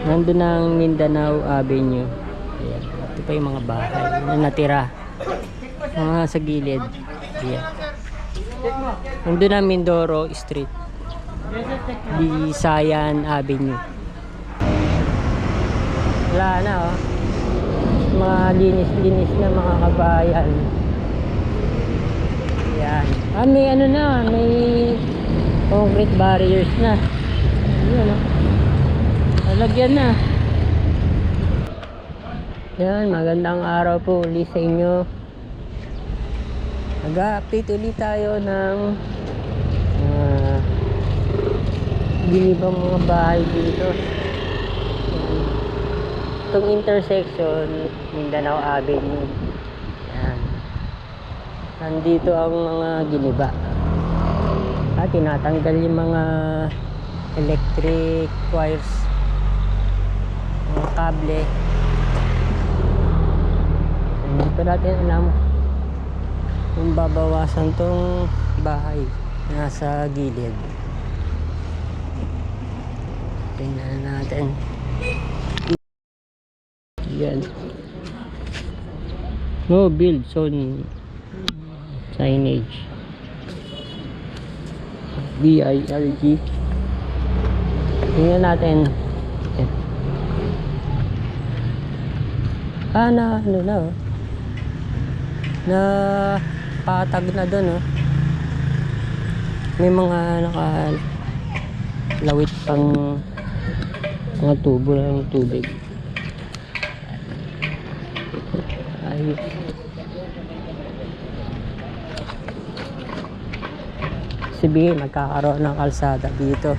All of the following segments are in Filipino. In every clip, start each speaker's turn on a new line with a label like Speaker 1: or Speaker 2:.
Speaker 1: Nandun ang Mindanao Avenue. Ayan. Ito pa yung mga bahay na natira. Mga sa gilid. Ayan. Nandun ang Mindoro Street. Bisayan Avenue. Wala na oh. Mga linis-linis na mga kabayan. Ayan. Ah, may ano na, may concrete barriers na. Ayan oh. Lalagyan na. Yan, magandang araw po ulit sa inyo. Nag-update ulit tayo ng uh, binibang mga bahay dito. Itong intersection, Mindanao Avenue. Yan. Nandito ang mga giniba. At tinatanggal yung mga electric wires mga kable. Hindi pa natin alam kung babawasan tong bahay nasa gilid. Tingnan natin. Yan. No build zone signage. BILG tingnan natin Yan. Ah na ano na oh. na patag na doon oh. may mga naka lawit pang mga tubo ng tubig ayos sabihin magkakaroon ng kalsada dito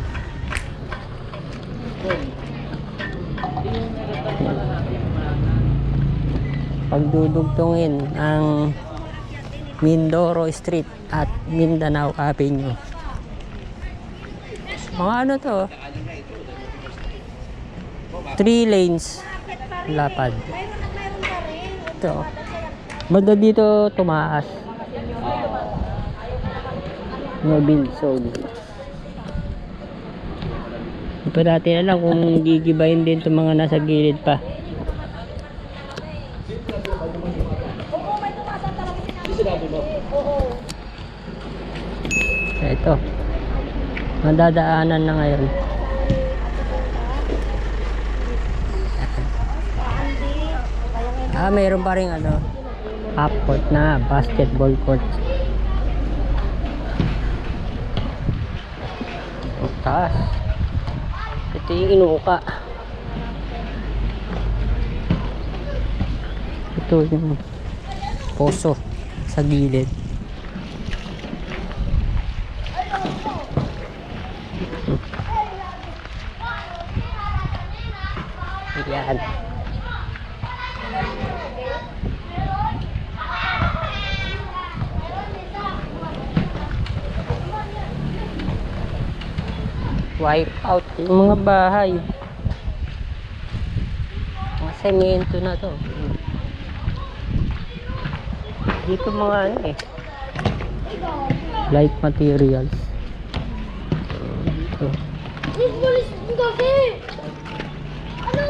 Speaker 1: pagdudugtungin ang Mindoro Street at Mindanao Avenue. Mga ano to? Three lanes lapad. Ito. Banda dito tumaas. Mobile zone. Hindi pa natin alam kung gigibayin din itong mga nasa gilid pa. Ito. Madadaanan na ngayon. Ah, mayroon pa rin ano, half court na basketball court. Ang taas. Ito yung inuuka. Ito yung poso sa gilid. Yan. Wipe out yung mga bahay. Mga semento na to. Dito mga ano eh. Light materials.
Speaker 2: Kasi! Ano?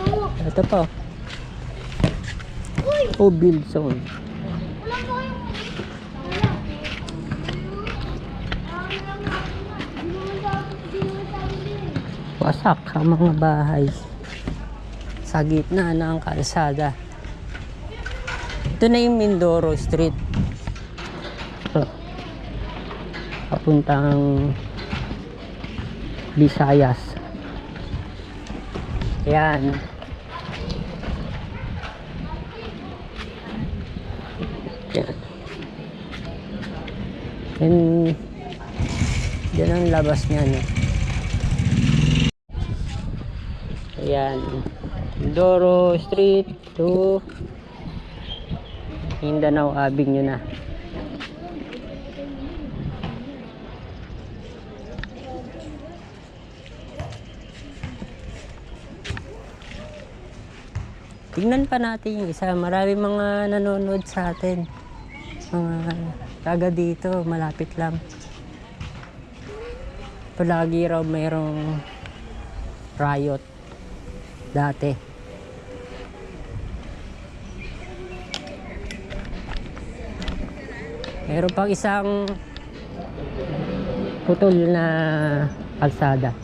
Speaker 2: Ano?
Speaker 1: Ito pa. Oh, build zone.
Speaker 2: Din.
Speaker 1: Wasak ang mga bahay. Sa gitna ng kalsada. Ito na yung Mindoro Street. Ito. Papuntang Visayas. Yan. Yan. Yan. Yan ang labas niya. No? Ayan. Mindoro Street to Mindanao Avenue na. Tingnan pa natin yung isa. Marami mga nanonood sa atin. Mga taga dito, malapit lang. palagi raw mayroong riot dati. Meron pang isang putol na kalsada.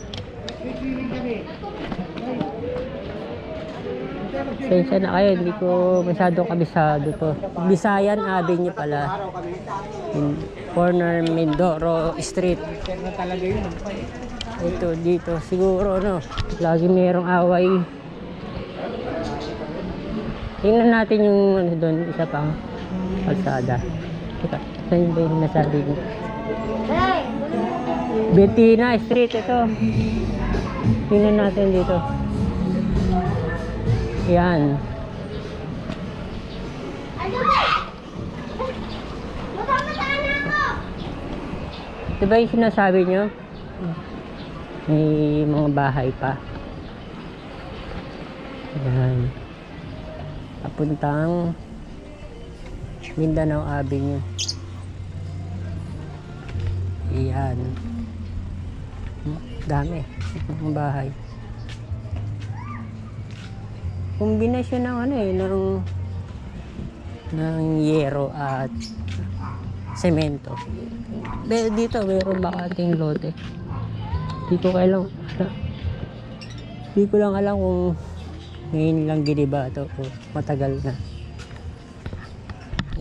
Speaker 1: Pasensya na kayo, hindi ko masyado kabisado to. Bisayan Avenue pala. In corner Mindoro Street. Ito, dito. Siguro, no, lagi mayroong away. Tingnan natin yung ano doon, isa pang kalsada. Teka, saan ba yung nasabi ko? Bettina Street, ito. Tingnan natin dito. Yan. Diba yung sinasabi nyo? May mga bahay pa. Yan. Papuntang Mindanao Avenue. Yan. Dami. Mga bahay. Kombinasyon ng ano eh, ng ng yero at semento. Pero dito, mayroon bakanting lote. Hindi ko kailang, hindi ko lang alam kung ngayon lang giniba ito o matagal na.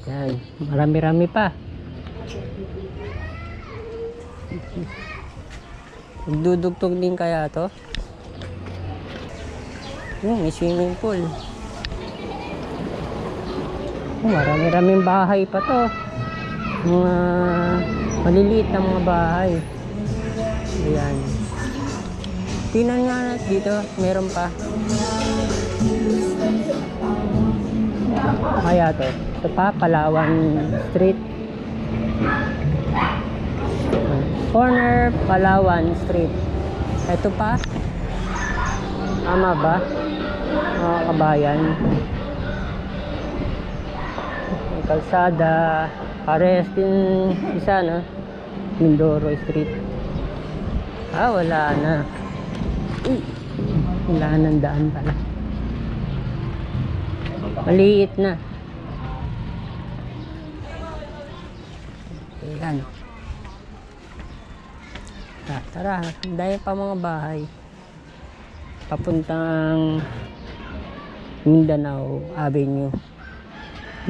Speaker 1: Yan, marami-rami pa. Magdudugtog din kaya to? Hmm, may swimming pool. Oh, marami-raming bahay pa to. Mga maliliit na mga bahay. Ayan. Tingnan nga natin dito, meron pa. Kaya to. Ito pa, Palawan Street. Corner Palawan Street. Ito pa. Tama ba? Mga kabayan. May kalsada. Pares din isa, no? Mindoro Street. Ah, wala na. Uy, wala nang daan pala. Maliit na. Ayan. Ah, tara, dahil pa mga bahay. Papuntang Mindanao Avenue.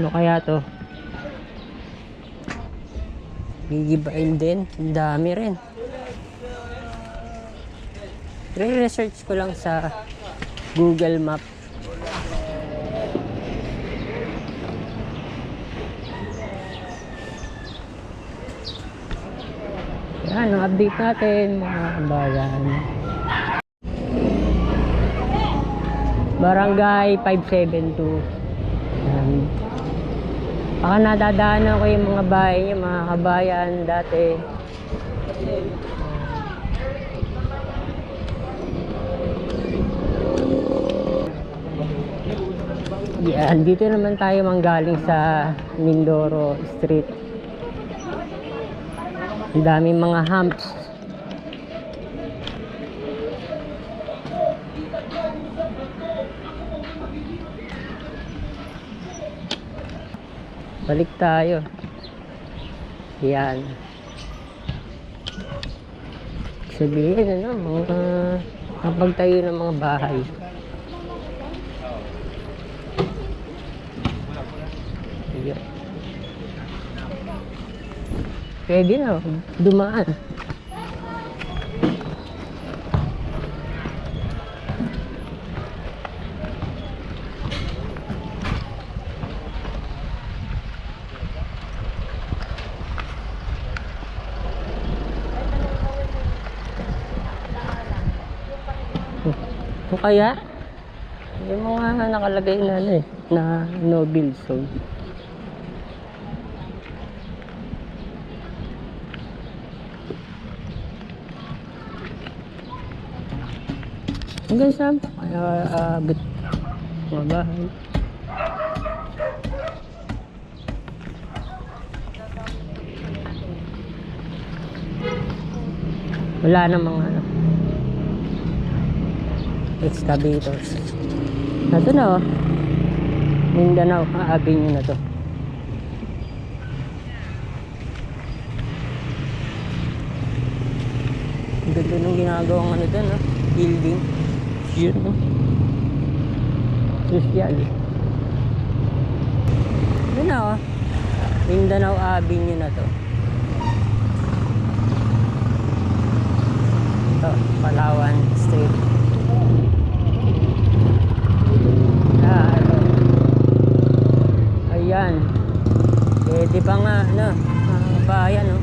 Speaker 1: Ano kaya to? Gigibain din. Dami rin. Re-research ko lang sa Google Map. Yan, ang update natin mga kabayan. Barangay 572. Yan. Baka nadadaanan ko yung mga bahay niyo, mga kabayan dati. Yan, dito naman tayo manggaling sa Mindoro Street. Ang daming mga humps. Balik tayo. Yan. Sabihin, ano, mga kapagtayo ng mga bahay. Ayan. Pwede na, dumaan. O kaya, yung mga nakalagay na ano eh, na no build. Hanggang saan? Kaya aabot mga bahay. Wala namang ano. Excavators. Ito na oh. Mindanao ah, Avenue na to. Ganda nung ginagawang ano doon, no? building. Yun, no? Social. Yun na, oh. Mindanao Avenue na to. Ito, Palawan Street. Ah, ito. Ayan. Pwede pa nga, ano, ah, bayan, no?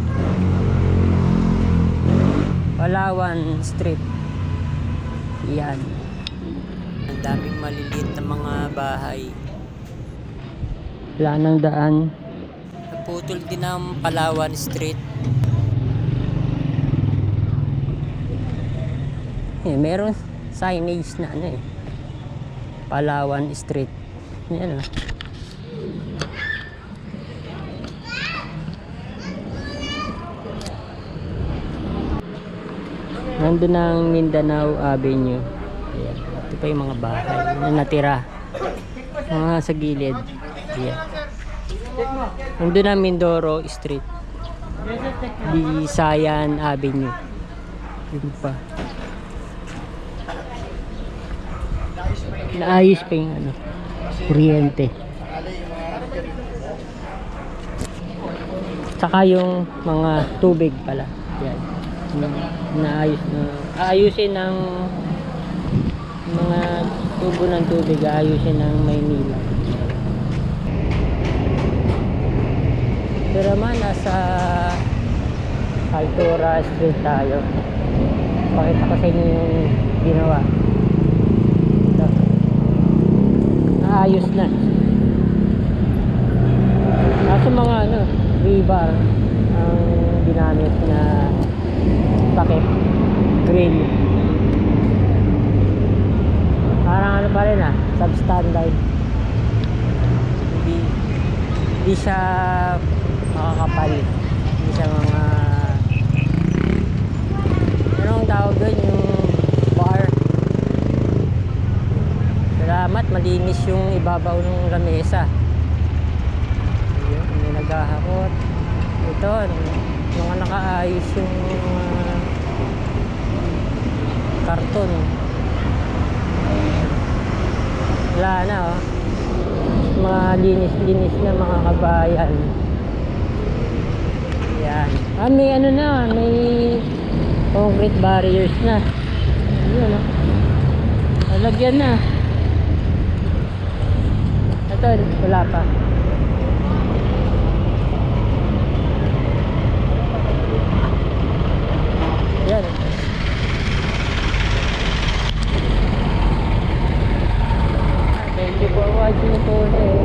Speaker 1: Palawan Street. Yan. Daming maliliit na mga bahay. Wala nang daan. Naputol din ang Palawan Street. Eh, meron signage na ano eh. Palawan Street. Yan ah. Nandun ang Mindanao Avenue. Ayan. Ito pa yung mga bahay na natira. Mga sa gilid. Ayan. Nandun ang Mindoro Street. Bisayan Avenue. Yun pa. Naayos pa yung ano, kuryente. Saka yung mga tubig pala. Yan. Na- Naayos na. Aayusin ng mga tubo ng tubig. Aayusin ng Maynila. Pero naman, nasa Altura Street tayo. Pakita ko sa inyo yung ginawa. Ito. Na. Kaso mga ano, rebar ang ginamit na takip grill. Ano pa rin ah, substandard. Hindi, hindi siya makakapal. Hindi siya mga ano ang tawag doon yung bar. Salamat, malinis yung ibabaw ng lamesa. Ayun, may naghahakot. Ito, mga nakaayos yung mga karton. Wala na oh. Mga linis-linis na mga kabayan. Yan. Ah, may ano na, may concrete barriers na. Yun oh. Lalagyan na. Ito, wala pa. Yan. Thank you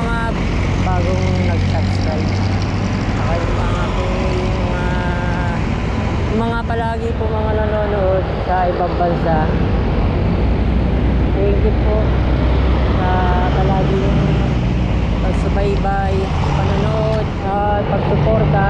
Speaker 1: mga bagong nag-subscribe. Saka yung mga po yung mga, yung mga palagi po mga nanonood sa ibang bansa. Thank you po sa palagi yung pagsubaybay, panonood, at pagsuporta.